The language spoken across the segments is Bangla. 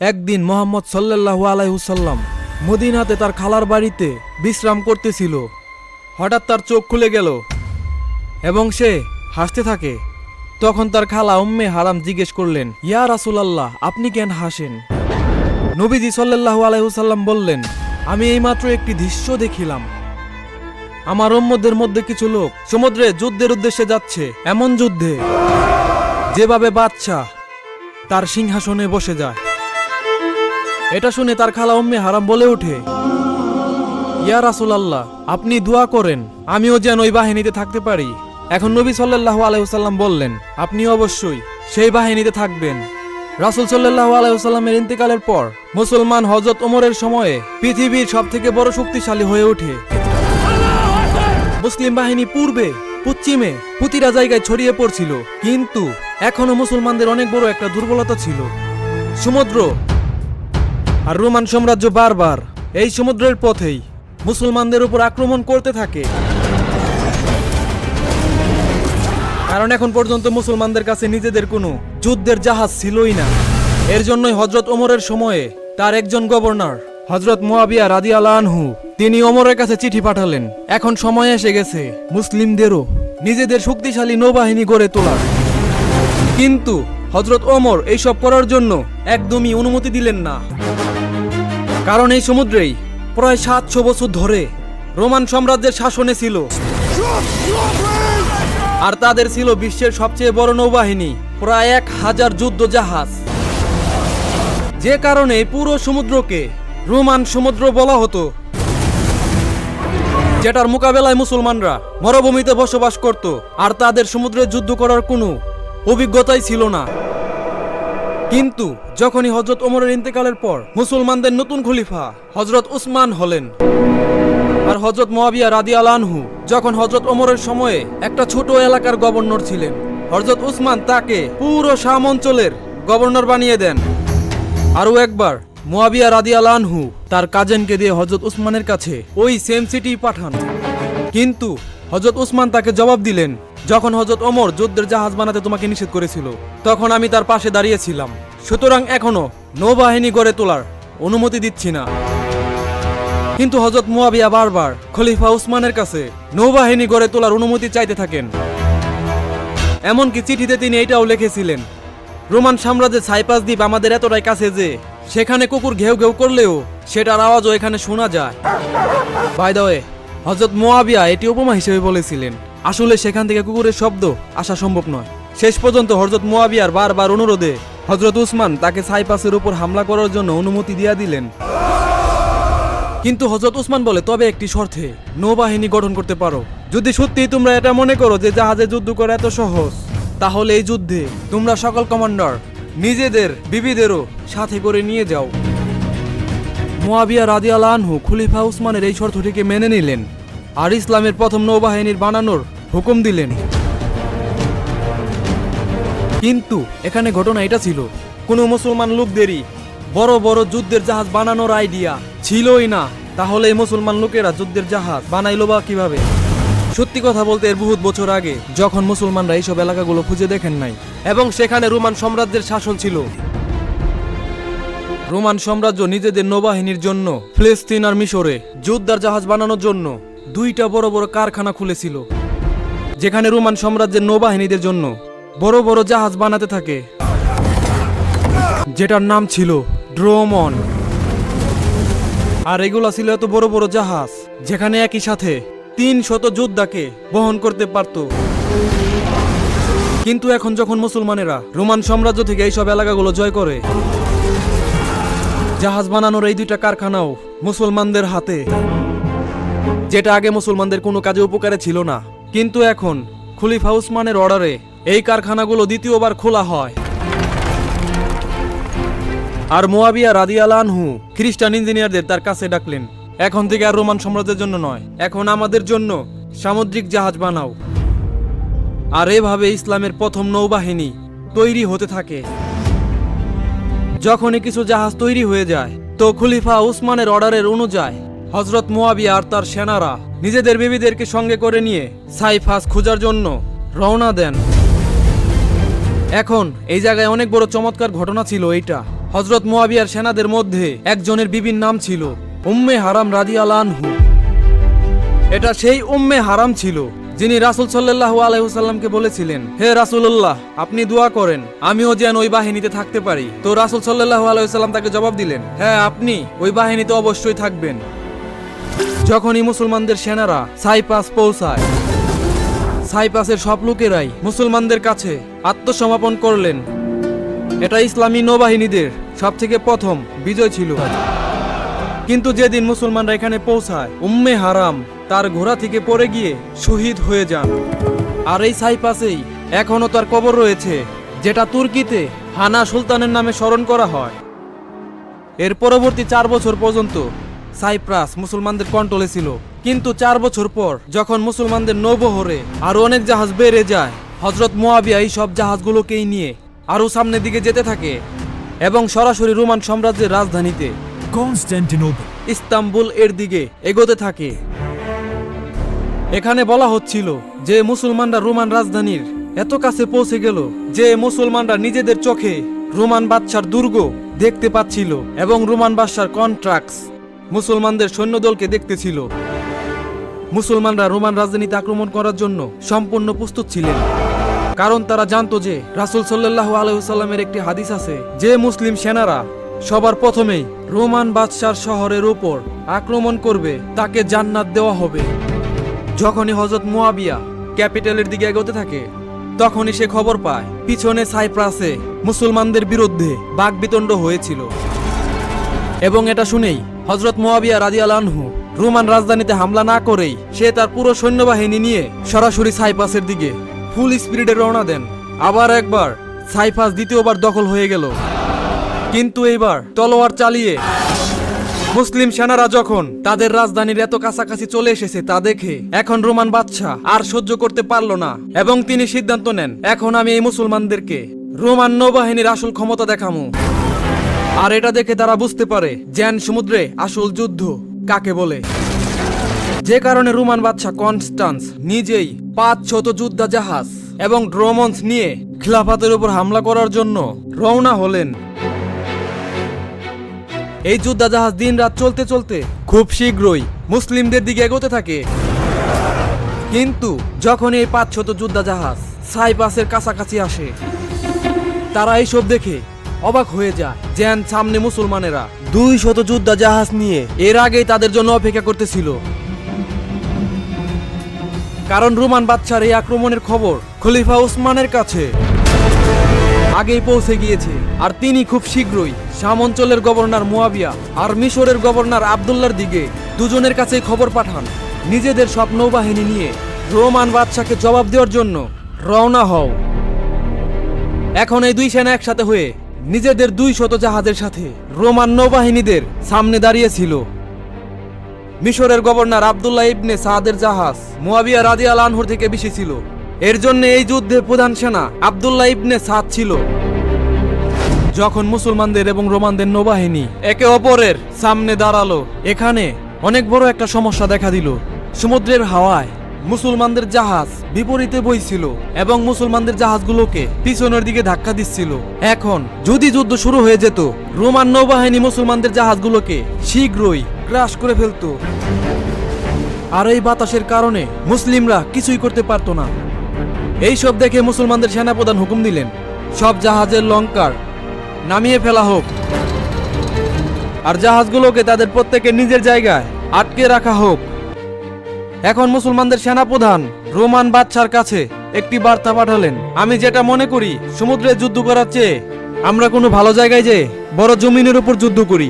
একদিন মোহাম্মদ সাল্লাল্লাহু আলাইহুসাল্লাম মদিনাতে তার খালার বাড়িতে বিশ্রাম করতেছিল। হঠাৎ তার চোখ খুলে গেল এবং সে হাসতে থাকে। তখন তার খালা উম্মে হারাম জিজ্ঞেস করলেন, ইয়া রাসূলাল্লাহ, আপনি কেন হাসেন? নবীজি সাল্লাল্লাহু আলাইহুসাল্লাম বললেন, আমি এইমাত্র একটি দৃশ্য দেখিলাম। আমার উম্মদের মধ্যে কিছু লোক সমুদ্রে যুদ্ধের উদ্দেশ্যে যাচ্ছে, এমন যুদ্ধে যেভাবে বাদশাহ তার সিংহাসনে বসে যায়। এটা শুনে তার খালা উম্মে হারাম বলে ওঠে। ইয়া রাসূলুল্লাহ, আপনি দোয়া করেন, আমিও যেন ওই বাহিনীতে থাকতে পারি। এখন নবী সাল্লাল্লাহু আলাইহি বললেন, আপনি অবশ্যই সেই বাহিনীতে থাকবেন। রাসুল সাল্লাল্লাহু আলাইহি ইন্তেকালের পর মুসলমান হজরত ওমরের সময়ে পৃথিবীর সবথেকে বড় শক্তিশালী হয়ে ওঠে। মুসলিম বাহিনী পূর্বে, পশ্চিমে প্রতিটা জায়গায় ছড়িয়ে পড়ছিল, কিন্তু এখনও মুসলমানদের অনেক বড় একটা দুর্বলতা ছিল। সমুদ্র আর রোমান সাম্রাজ্য বারবার এই সমুদ্রের পথেই মুসলমানদের উপর আক্রমণ করতে থাকে। কারণ এখন পর্যন্ত মুসলমানদের কাছে নিজেদের কোনো যুদ্ধের জাহাজ ছিলই না। এর জন্যই হজরত ওমরের সময়ে তার একজন গভর্নর হজরত মোয়াবিয়া রাদি আনহু, তিনি ওমরের কাছে চিঠি পাঠালেন। এখন সময় এসে গেছে মুসলিমদেরও নিজেদের শক্তিশালী নৌবাহিনী গড়ে তোলার। কিন্তু হজরত ওমর এইসব করার জন্য একদমই অনুমতি দিলেন না। কারণ এই সমুদ্রেই প্রায় সাতশো বছর ধরে রোমান সাম্রাজ্যের শাসনে ছিল। আর তাদের ছিল বিশ্বের সবচেয়ে বড় নৌবাহিনী, প্রায় এক হাজার যুদ্ধ জাহাজ। যে কারণে পুরো সমুদ্রকে রোমান সমুদ্র বলা হতো, যেটার মোকাবেলায় মুসলমানরা মরুভূমিতে বসবাস করত। আর তাদের সমুদ্রে যুদ্ধ করার কোনো অভিজ্ঞতাই ছিল না। কিন্তু যখনই হজরত ওমরের ইন্তেকালের পর মুসলমানদের নতুন খলিফা হজরত উসমান হলেন আর হজরত মোয়াবিয়া রাদি আলানহু যখন হজরত ওমরের সময়ে একটা ছোট এলাকার গভর্নর ছিলেন হজরত উসমান তাকে পুরো শাম অঞ্চলের গভর্নর বানিয়ে দেন। আরও একবার মোয়াবিয়া রাদি আলানহু তার কাজেনকে দিয়ে হজরত উসমানের কাছে ওই সেম সিটি পাঠান। কিন্তু হজরত উসমান তাকে জবাব দিলেন যখন হজরত ওমর যুদ্ধের জাহাজ বানাতে তোমাকে নিষেধ করেছিল, তখন আমি তার পাশে দাঁড়িয়েছিলাম। সুতরাং এখনও নৌবাহিনী গড়ে তোলার অনুমতি দিচ্ছি না। কিন্তু হজরত মুয়াবিয়া বারবার খলিফা উসমানের কাছে নৌবাহিনী গড়ে তোলার অনুমতি চাইতে থাকেন। এমনকি চিঠিতে তিনি এটাও লিখেছিলেন, রোমান সাম্রাজ্যের সাইপাস দ্বীপ আমাদের এতটাই কাছে যে, সেখানে কুকুর ঘেউ ঘেউ করলেও সেটার আওয়াজও এখানে শোনা যায়। বাই দ্য ওয়ে হজরত মোয়াবিয়া এটি উপমা হিসেবে বলেছিলেন। আসলে সেখান থেকে কুকুরের শব্দ আসা সম্ভব নয়। শেষ পর্যন্ত হজরত মোয়াবিয়ার বারবার অনুরোধে হজরত উসমান তাকে সাইপাসের উপর হামলা করার জন্য অনুমতি দিয়া দিলেন। কিন্তু হজরত উসমান বলে, তবে একটি শর্তে নৌবাহিনী গঠন করতে পারো। যদি সত্যি তোমরা এটা মনে করো যে জাহাজে যুদ্ধ করা এত সহজ, তাহলে এই যুদ্ধে তোমরা সকল কমান্ডার নিজেদের, বিবিদেরও সাথে করে নিয়ে যাও। মোয়াবিয়া রাদিয়াল আনহু খুলিফা উসমানের এই শর্তটিকে মেনে নিলেন। আর ইসলামের প্রথম নৌবাহিনীর বানানোর হুকুম দিলেন। কিন্তু এখানে ঘটনা এটা ছিল, কোনো মুসলমান লোকদেরই বড় বড় যুদ্ধের জাহাজ বানানোর আইডিয়া ছিলই না। তাহলে মুসলমান লোকেরা যুদ্ধের জাহাজ বানাইলো বা কীভাবে? সত্যি কথা বলতে এর বহুত বছর আগে যখন মুসলমানরা এইসব এলাকাগুলো খুঁজে দেখেন নাই, এবং সেখানে রোমান সাম্রাজ্যের শাসন ছিল। রোমান সাম্রাজ্য নিজেদের নৌবাহিনীর জন্য ফিলিস্তিন আর মিশরে যুদ্ধার জাহাজ বানানোর জন্য দুইটা বড় বড় কারখানা খুলেছিল, যেখানে রোমান সাম্রাজ্যের নৌবাহিনীদের জন্য বড় বড় জাহাজ বানাতে থাকে, যেটার নাম ছিল ড্রোমন। আর এগুলো ছিল এত বড় বড় জাহাজ, যেখানে একই সাথে তিন শত যোদ্ধাকে বহন করতে পারত। কিন্তু এখন যখন মুসলমানেরা রোমান সাম্রাজ্য থেকে এইসব এলাকাগুলো জয় করে, জাহাজ বানানোর এই দুইটা কারখানাও মুসলমানদের হাতে। যেটা আগে মুসলমানদের কোনো কাজে উপকারে ছিল না। কিন্তু এখন খলিফা উসমানের অর্ডারে এই কারখানাগুলো দ্বিতীয়বার খোলা হয়। আর মোয়াবিয়া রাদিয়াল আনহু খ্রিস্টান ইঞ্জিনিয়ারদের তার কাছে ডাকলেন, এখন থেকে আর রোমান সাম্রাজ্যের জন্য নয়, এখন আমাদের জন্য সামুদ্রিক জাহাজ বানাও। আর এভাবে ইসলামের প্রথম নৌবাহিনী তৈরি হতে থাকে। যখনই কিছু জাহাজ তৈরি হয়ে যায়, তো খলিফা উসমানের অর্ডারের অনুযায়ী হজরত মোয়াবিয়া আর তার সেনারা নিজেদের বিবিদেরকে সঙ্গে করে নিয়ে সাইফাস খোঁজার জন্য রওনা দেন। এখন এই জায়গায় অনেক বড় চমৎকার ঘটনা ছিল এইটা। হজরত মোয়াবিয়ার সেনাদের মধ্যে একজনের বিবির নাম ছিল উম্মে হারাম রাজি আনহু। এটা সেই উম্মে হারাম ছিল যিনি রাসুল সাল্লাহ আলাইসাল্লামকে বলেছিলেন, হে রাসুল্লাহ আপনি দোয়া করেন, আমিও যেন ওই বাহিনীতে থাকতে পারি। তো রাসুল সাল্লাহ আলাইসাল্লাম তাকে জবাব দিলেন হ্যাঁ আপনি ওই বাহিনীতে অবশ্যই থাকবেন। যখনই মুসলমানদের সেনারা সাইপাস পৌঁছায় সাইপাসের সব লোকেরাই মুসলমানদের কাছে আত্মসমর্পণ করলেন। এটা ইসলামী নৌবাহিনীদের সব থেকে প্রথম বিজয় ছিল। কিন্তু যেদিন মুসলমানরা এখানে পৌঁছায়, উম্মে হারাম তার ঘোড়া থেকে পড়ে গিয়ে শহীদ হয়ে যান। আর এই সাইপাসেই এখনও তার কবর রয়েছে, যেটা তুর্কিতে হানা সুলতানের নামে স্মরণ করা হয়। এর পরবর্তী চার বছর পর্যন্ত সাইপ্রাস মুসলমানদের কন্ট্রোলে ছিল কিন্তু চার বছর পর যখন মুসলমানদের নৌবহরে আরও অনেক জাহাজ বেড়ে যায় হজরত মোয়াবিয়া এই সব জাহাজগুলোকেই নিয়ে আরও সামনের দিকে যেতে থাকে এবং সরাসরি রোমান সাম্রাজ্যের রাজধানীতে Constantinople. ইস্তাম্বুল এর দিকে এগোতে থাকে এখানে বলা হচ্ছিল যে মুসলমানরা রোমান রাজধানীর এত কাছে পৌঁছে গেল যে মুসলমানরা নিজেদের চোখে রোমান বাদশার দুর্গ দেখতে পাচ্ছিল এবং রোমান বাদশার কন্ট্রাক্টস মুসলমানদের সৈন্যদলকে দেখতেছিল। মুসলমানরা রোমান রাজধানীতে আক্রমণ করার জন্য সম্পূর্ণ প্রস্তুত ছিলেন। কারণ তারা জানতো যে রাসুল সাল্লাহ আলহিসাল্লামের একটি হাদিস আছে যে মুসলিম সেনারা সবার প্রথমেই রোমান বাদশার শহরের উপর আক্রমণ করবে, তাকে জান্নাত দেওয়া হবে। যখনই হজরত মুয়াবিয়া ক্যাপিটালের দিকে এগোতে থাকে, তখনই সে খবর পায়, পিছনে সাইপ্রাসে মুসলমানদের বিরুদ্ধে বাগবিতণ্ড হয়েছিল। এবং এটা শুনেই হজরত মোয়াবিয়া রাজিয়াল আনহু রোমান রাজধানীতে হামলা না করেই সে তার পুরো সৈন্যবাহিনী নিয়ে সরাসরি সাইপাসের দিকে ফুল স্পিডে রওনা দেন। আবার একবার সাইপাস দ্বিতীয়বার দখল হয়ে গেল। কিন্তু এইবার তলোয়ার চালিয়ে মুসলিম সেনারা যখন তাদের রাজধানীর এত কাছাকাছি চলে এসেছে তা দেখে এখন রোমান বাদশাহ আর সহ্য করতে পারল না এবং তিনি সিদ্ধান্ত নেন, এখন আমি এই মুসলমানদেরকে রোমান নৌবাহিনীর আসল ক্ষমতা দেখামু। আর এটা দেখে তারা বুঝতে পারে, জ্যান সমুদ্রে আসল যুদ্ধ কাকে বলে? যে কারণে রোমান বাদশাহ কনস্টান্স নিজেই পাঁচ শত যুদ্ধা জাহাজ এবং ড্রোমন্স নিয়ে খিলাফাতের উপর হামলা করার জন্য রওনা হলেন। এই যুদ্ধা জাহাজ দিন রাত চলতে চলতে খুব শীঘ্রই মুসলিমদের দিকে এগোতে থাকে। কিন্তু যখন এই পাঁচ শত যুদ্ধা জাহাজ সাইপাসের কাছাকাছি আসে, তারা এইসব দেখে অবাক হয়ে যায় যেন সামনে মুসলমানেরা। দুই শত যোদ্ধা জাহাজ নিয়ে এর আগেই তাদের জন্য অপেক্ষা করতেছিল। কারণ রোমান বাদশার এই আক্রমণের খবর খলিফা উসমানের কাছে আগেই পৌঁছে গিয়েছে। আর তিনি খুব শীঘ্রই শাম অঞ্চলের গভর্নর মুয়াবিয়া আর মিশরের গভর্নর আবদুল্লার দিকে দুজনের কাছেই খবর পাঠান। নিজেদের সব নৌবাহিনী নিয়ে রোমান বাদশাকে জবাব দেওয়ার জন্য রওনা হও। এখন এই দুই সেনা একসাথে হয়ে নিজেদের দুই শত জাহাজের সাথে রোমান নৌবাহিনীদের সামনে দাঁড়িয়েছিল। মিশরের গভর্নর আবদুল্লাহ ইবনে সাদের জাহাজ মুয়াবিয়া রাদি আল আনহুর থেকে বেশি ছিল। এর জন্য এই যুদ্ধে প্রধান সেনা আবদুল্লাহ ইবনে সাদ ছিল। যখন মুসলমানদের এবং রোমানদের নৌবাহিনী একে অপরের সামনে দাঁড়াল, এখানে অনেক বড় একটা সমস্যা দেখা দিল। সমুদ্রের হাওয়ায় মুসলমানদের জাহাজ বিপরীতে বইছিল এবং মুসলমানদের জাহাজগুলোকে পিছনের দিকে ধাক্কা দিচ্ছিল। এখন যদি যুদ্ধ শুরু হয়ে যেত, রোমান নৌবাহিনী মুসলমানদের জাহাজগুলোকে শীঘ্রই ক্রাশ করে ফেলতো। আর এই বাতাসের কারণে মুসলিমরা কিছুই করতে পারতো না। এইসব দেখে মুসলমানদের সেনাপ্রধান হুকুম দিলেন, সব জাহাজের লঙ্কার নামিয়ে ফেলা হোক। আর জাহাজগুলোকে তাদের প্রত্যেকের নিজের জায়গায় আটকে রাখা হোক। এখন মুসলমানদের সেনাপ্রধান রোমান বাদশার কাছে একটি বার্তা পাঠালেন। আমি যেটা মনে করি, সমুদ্রে যুদ্ধ করার চেয়ে আমরা কোনো ভালো জায়গায় যে বড় জমিনের উপর যুদ্ধ করি।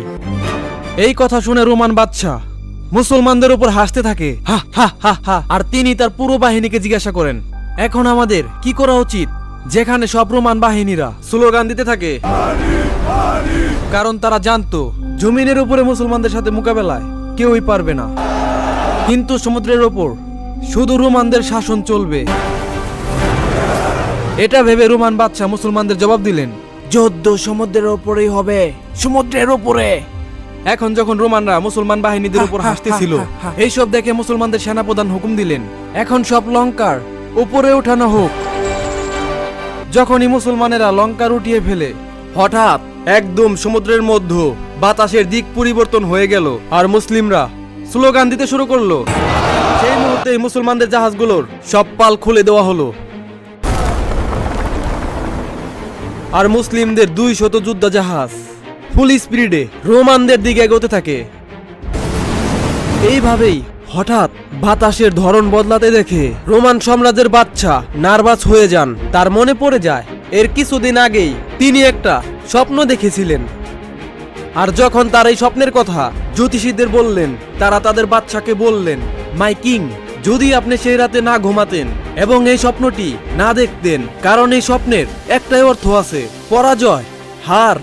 এই কথা শুনে রোমান বাদশাহ মুসলমানদের উপর হাসতে থাকে। হা হা হা হা, আর তিনি তার পুরো বাহিনীকে জিজ্ঞাসা করেন, এখন আমাদের কি করা উচিত? যেখানে সব রোমান বাহিনীরা স্লোগান দিতে থাকে। কারণ তারা জানতো, জমিনের উপরে মুসলমানদের সাথে মোকাবেলায় কেউই পারবে না। কিন্তু সমুদ্রের ওপর শুধু রোমানদের শাসন চলবে। এটা ভেবে রোমান বাদশাহ মুসলমানদের জবাব দিলেন যুদ্ধ সমুদ্রের ওপরেই হবে সমুদ্রের ওপরে এখন যখন রোমানরা মুসলমান বাহিনীদের উপর হাসতেছিল এইসব দেখে মুসলমানদের সেনাপ্রধান হুকুম দিলেন এখন সব লঙ্কার উপরে উঠানো হোক। যখনই মুসলমানেরা লঙ্কার উঠিয়ে ফেলে হঠাৎ একদম সমুদ্রের মধ্য বাতাসের দিক পরিবর্তন হয়ে গেল আর মুসলিমরা স্লোগান দিতে শুরু করল। সেই মুহূর্তেই মুসলমানদের জাহাজগুলোর সব পাল খুলে দেওয়া হলো। আর মুসলিমদের দুই শত যুদ্ধ জাহাজ ফুল স্পিডে রোমানদের দিকে এগোতে থাকে। এইভাবেই হঠাৎ বাতাসের ধরন বদলাতে দেখে রোমান সাম্রাজ্যের বাচ্চা নার্ভাস হয়ে যান। তার মনে পড়ে যায়, এর কিছুদিন আগেই তিনি একটা স্বপ্ন দেখেছিলেন। আর যখন তার এই স্বপ্নের কথা জ্যোতিষীদের বললেন, তারা তাদের বাচ্চাকে বললেন, মাই কিং, যদি আপনি সেই রাতে না ঘুমাতেন এবং এই স্বপ্নটি না দেখতেন, কারণ এই স্বপ্নের একটাই অর্থ আছে, পরাজয়, হার।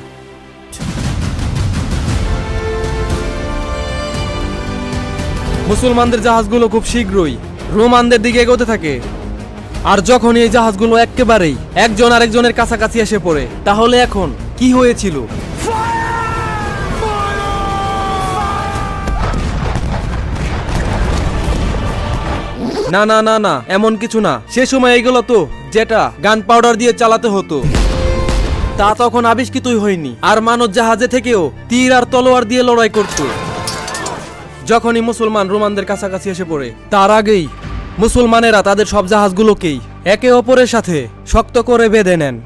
মুসলমানদের জাহাজগুলো খুব শীঘ্রই রোমানদের দিকে এগোতে থাকে। আর যখন এই জাহাজগুলো একেবারেই একজন আরেকজনের কাছাকাছি এসে পড়ে, তাহলে এখন কি হয়েছিল? না না না না, এমন কিছু না। সে সময় এগুলো তো, যেটা গান পাউডার দিয়ে চালাতে হতো। তা তখন আবিষ্কৃতই হয়নি। আর মানব জাহাজে থেকেও তীর আর তলোয়ার দিয়ে লড়াই করত। যখনই মুসলমান রোমানদের কাছাকাছি এসে পড়ে, তার আগেই মুসলমানেরা তাদের সব জাহাজগুলোকেই একে অপরের সাথে শক্ত করে বেঁধে নেন।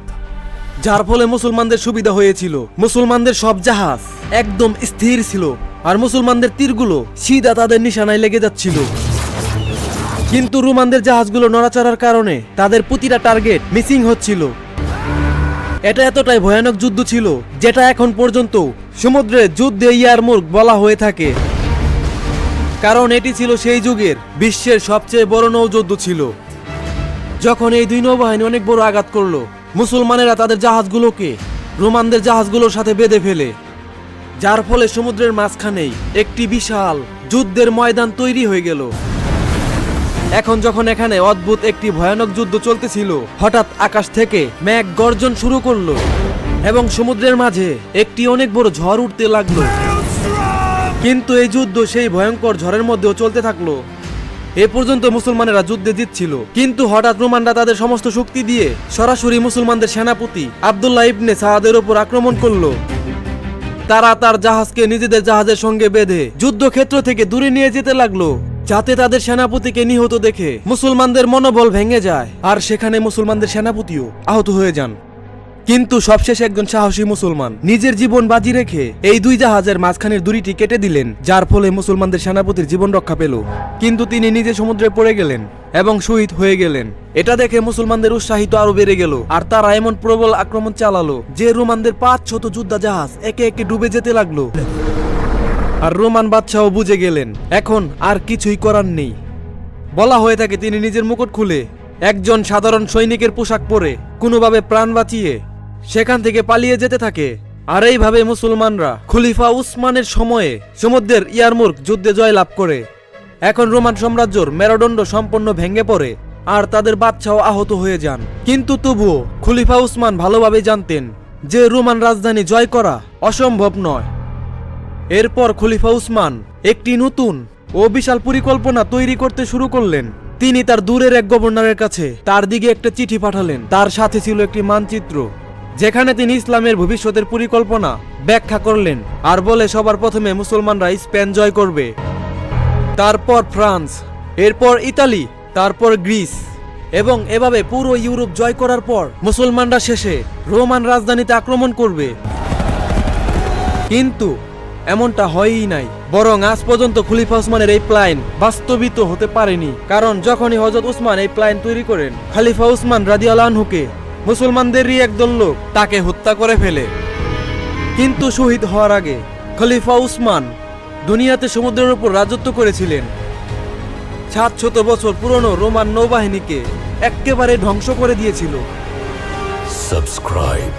যার ফলে মুসলমানদের সুবিধা হয়েছিল। মুসলমানদের সব জাহাজ একদম স্থির ছিল। আর মুসলমানদের তীরগুলো সিধা তাদের নিশানায় লেগে যাচ্ছিল। কিন্তু রোমানদের জাহাজগুলো নড়াচড়ার কারণে তাদের প্রতিটা টার্গেট মিসিং হচ্ছিল। এটা এতটাই ভয়ানক যুদ্ধ ছিল, যেটা এখন পর্যন্ত সমুদ্রে যুদ্ধে ইয়ারমুর্গ বলা হয়ে থাকে। কারণ এটি ছিল সেই যুগের বিশ্বের সবচেয়ে বড় নৌযুদ্ধ ছিল। যখন এই দুই নৌবাহিনী অনেক বড় আঘাত করল, মুসলমানেরা তাদের জাহাজগুলোকে রোমানদের জাহাজগুলোর সাথে বেঁধে ফেলে। যার ফলে সমুদ্রের মাঝখানেই একটি বিশাল যুদ্ধের ময়দান তৈরি হয়ে গেল। এখন যখন এখানে অদ্ভুত একটি ভয়ানক যুদ্ধ চলতেছিল, হঠাৎ আকাশ থেকে মেঘ গর্জন শুরু করল এবং সমুদ্রের মাঝে একটি অনেক বড় ঝড় উঠতে লাগল। কিন্তু এই যুদ্ধ সেই ভয়ঙ্কর ঝড়ের মধ্যেও চলতে থাকল। এ পর্যন্ত মুসলমানেরা যুদ্ধে জিতছিল। কিন্তু হঠাৎ রোমানরা তাদের সমস্ত শক্তি দিয়ে সরাসরি মুসলমানদের সেনাপতি আবদুল্লাহ ইবনে সাহাদের ওপর আক্রমণ করল। তারা তার জাহাজকে নিজেদের জাহাজের সঙ্গে বেঁধে যুদ্ধক্ষেত্র থেকে দূরে নিয়ে যেতে লাগল। যাতে তাদের সেনাপতিকে নিহত দেখে মুসলমানদের মনোবল ভেঙে যায়। আর সেখানে মুসলমানদের সেনাপতিও আহত হয়ে যান। কিন্তু সবশেষে একজন সাহসী মুসলমান নিজের জীবন বাজি রেখে এই দুই জাহাজের মাঝখানের দড়িটি কেটে দিলেন, যার ফলে মুসলমানদের সেনাপতির জীবন রক্ষা পেল। কিন্তু তিনি নিজে সমুদ্রে পড়ে গেলেন এবং শহীদ হয়ে গেলেন। এটা দেখে মুসলমানদের উৎসাহিত আরও বেড়ে গেল, আর তারা এমন প্রবল আক্রমণ চালালো যে রোমানদের পাঁচ শত যুদ্ধা জাহাজ একে একে ডুবে যেতে লাগল। আর রোমান বাদশাহ বুঝে গেলেন, এখন আর কিছুই করার নেই। বলা হয়ে থাকে তিনি নিজের মুকুট খুলে, একজন সাধারণ সৈনিকের পোশাক পরে কোনোভাবে প্রাণ বাঁচিয়ে সেখান থেকে পালিয়ে যেতে থাকে। আর এইভাবে মুসলমানরা খলিফা উসমানের সময়ে সমুদ্রের ইয়ারমুর্গ যুদ্ধে জয় লাভ করে। এখন রোমান সাম্রাজ্যর মেরুদণ্ড সম্পন্ন ভেঙে পড়ে আর তাদের বাদশাও আহত হয়ে যান। কিন্তু তবুও খলিফা উসমান ভালোভাবে জানতেন যে রোমান রাজধানী জয় করা অসম্ভব নয়। এরপর খলিফা উসমান একটি নতুন ও বিশাল পরিকল্পনা তৈরি করতে শুরু করলেন। তিনি তার দূরের এক গভর্নরের কাছে তার দিকে একটা চিঠি পাঠালেন। তার সাথে ছিল একটি মানচিত্র, যেখানে তিনি ইসলামের ভবিষ্যতের পরিকল্পনা ব্যাখ্যা করলেন আর বলে সবার প্রথমে মুসলমানরা স্পেন জয় করবে। তারপর ফ্রান্স, এরপর ইতালি, তারপর গ্রিস এবং এভাবে পুরো ইউরোপ জয় করার পর মুসলমানরা শেষে রোমান রাজধানীতে আক্রমণ করবে। কিন্তু এমনটা হয়ই নাই। বরং আজ পর্যন্ত খলিফা উসমানের এই প্ল্যান বাস্তবিত হতে পারেনি। কারণ যখনই হজরত উসমান এই প্ল্যান তৈরি করেন, খলিফা উসমান রাদিয়ালানহুকে মুসলমানদেরই একদল লোক তাকে হত্যা করে ফেলে। কিন্তু শহীদ হওয়ার আগে খলিফা উসমান দুনিয়াতে সমুদ্রের উপর রাজত্ব করেছিলেন। সাতশত বছর পুরনো রোমান নৌবাহিনীকে এক্কেবারে ধ্বংস করে দিয়েছিল। Subscribe.